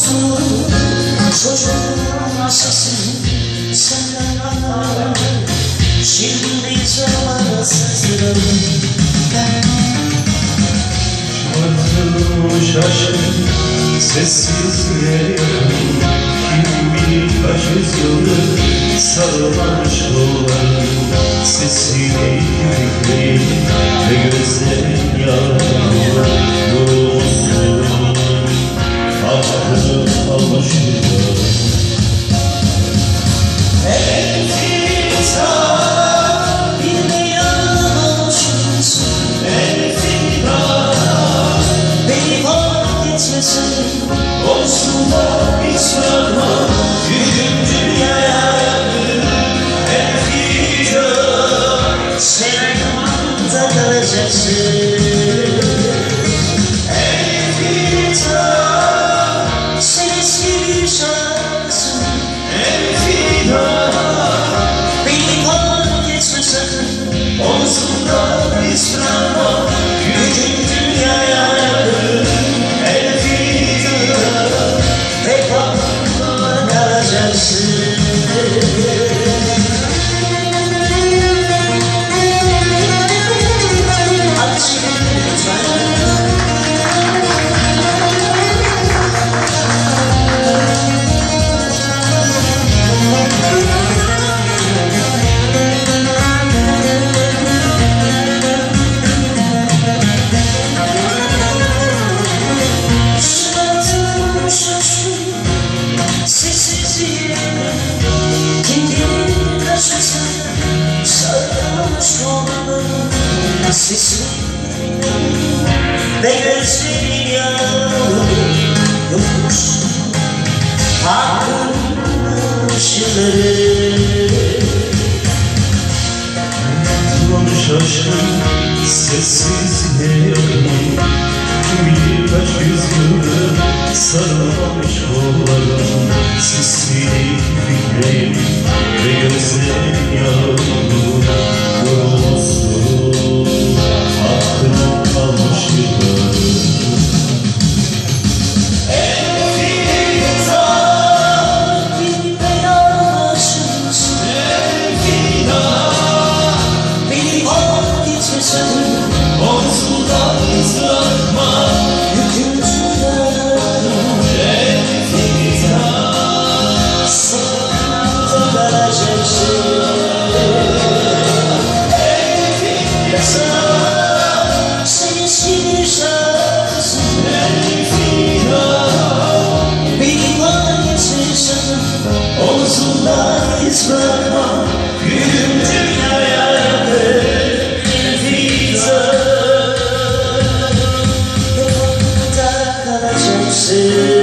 olsun Çocuğun sesini Senden anlarım Şimdi zaman sızlarım Şarkı şaşkın sessiz geliyorum Kim bilir kaç yüzyıldır sarılmış kollarım Sesini yükleyip ve gözlerin yağmur vazgeçmesin Olsun da hiç bırakma Gücüm dünyaya Sen kalacaksın Sensiz bir şansın Beni vazgeçmesen Olsun da hiç bırakma Sesin Ve gözlerin yağmur Yokmuş Hakkın ışıkları Duman şaşkın sessizliğe yakın Kim bilir kaç yüzyıldır sarılmamış kollarım Sesini fikreyim ve gözlerim yağmur 什么？云天也要和你天城市。